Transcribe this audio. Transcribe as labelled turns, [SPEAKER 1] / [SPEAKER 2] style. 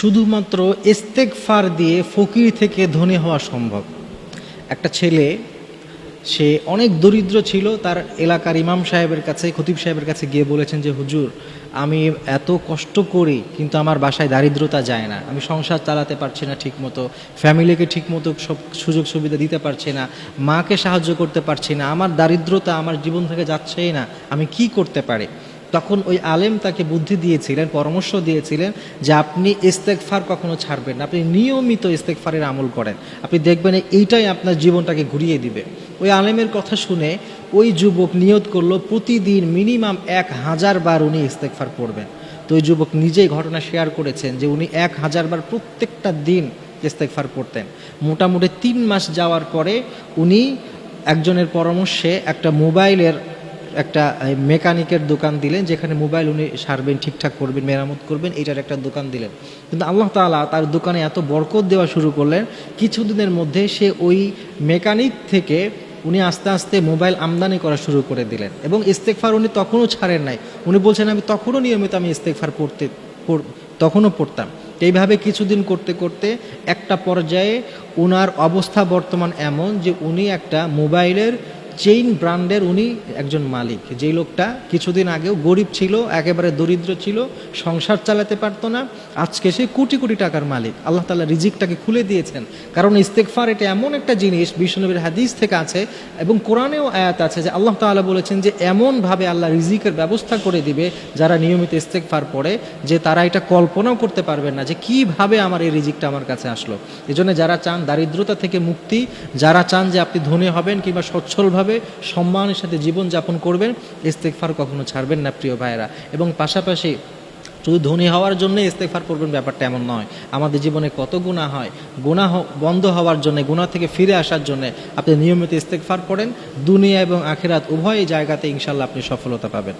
[SPEAKER 1] শুধুমাত্র ইস্তেকফার দিয়ে ফকির থেকে ধনী হওয়া সম্ভব। একটা ছেলে, সে অনেক দরিদ্র ছিল, তার এলাকার ইমাম সাহেবের কাছে, খতিব সাহেবের কাছে গিয়ে বলেছেন যে, হুজুর, আমি এত কষ্ট করি, কিন্তু আমার বাসায় দারিদ্রতা যায় না। আমি সংসার চালাতে পারছি না ঠিকমতো, ফ্যামিলিকে ঠিকমতো সব সুযোগ সুবিধা দিতে পারছি না, মাকে সাহায্য করতে পারছি না, আমার দারিদ্রতা আমার জীবন থেকে যাচ্ছেই না, আমি কি করতে পারি? তখন ওই আলেম তাকে বুদ্ধি দিয়েছিলেন, পরামর্শ দিয়েছিলেন যে আপনি ইস্তেকফার কখনো ছাড়বেন না। আপনি নিয়মিত ইস্তেকফারের আমল করেন। আপনি দেখবেন এইটাই আপনার জীবনটাকে ঘুরিয়ে দিবে। ওই আলেমের কথা শুনে ওই যুবক নিয়ত করল, প্রতিদিন মিনিমাম এক হাজার বার উনি ইস্তেকফার পড়বেন। তো ওই যুবক নিজেই ঘটনা শেয়ার করেছেন যে উনি এক হাজার বার প্রত্যেকটা দিন ইস্তেকফার পড়তেন। মোটামুটি তিন মাস যাওয়ার পরে উনি একজনের পরামর্শে একটা মোবাইলের একটা মেকানিকের দোকান দিলেন, যেখানে মোবাইল উনি সারবেন, ঠিকঠাক করবেন, মেরামত করবেন, এটার একটা দোকান দিলেন। কিন্তু আল্লাহ তালা তার দোকানে এত বরকত দেওয়া শুরু করলেন, কিছুদিনের মধ্যে সে ওই মেকানিক থেকে উনি আস্তে আস্তে মোবাইল আমদানি করা শুরু করে দিলেন। এবং ইস্তেকফার উনি তখনও ছাড়েন নাই। উনি বলছেন, আমি তখনও নিয়মিত আমি ইস্তেকফার পড়তে পড়- তখনও পড়তাম। এইভাবে কিছুদিন করতে করতে একটা পর্যায়ে ওনার অবস্থা বর্তমান এমন যে উনি একটা মোবাইলের চেইন ব্র্যান্ডের উনি একজন মালিক। যেই লোকটা কিছুদিন আগেও গরিব ছিল, একেবারে দরিদ্র ছিল, সংসার চালাতে পারতো না। আজকে সে কোটি কোটি টাকার মালিক। আল্লাহ তাআলা রিজিকটাকে খুলে দিয়েছেন। কারণ ইস্তেকফার এটা এমন একটা জিনিস বিষ্ণুনবীর হাদিস থেকে আছে এবং কোরআনেও আয়াত আছে যে আল্লাহ তাআলা বলেছেন যে এমনভাবে আল্লাহ রিজিকের ব্যবস্থা করে দিবে যারা নিয়মিত ইস্তেকফার পড়ে, যে তারা এটা কল্পনাও করতে পারবেন না যে কীভাবে আমার এই রিজিকটা আমার কাছে আসলো। এজন্য যারা চান দারিদ্রতা থেকে মুক্তি, যারা চান যে আপনি ধনী হবেন কিংবা সচ্ছলভাবে সম্মানের সাথে জীবন যাপন করবেন ইস্তেকফার কখনো ছাড়বেন না, প্রিয় ভাইয়েরা। এবং পাশাপাশি শুধু ধনী হওয়ার জন্য ইস্তেকফার করবেন, ব্যাপারটা এমন নয়। আমাদের জীবনে কত গুণা হয়। গুণা বন্ধ হওয়ার জন্য গুণা থেকে ফিরে আসার জন্য আপনি নিয়মিত ইস্তেকফার পড়েন দুনিয়া এবং আখেরাত উভয় জায়গাতে ইনশাল্লাহ আপনি সফলতা পাবেন।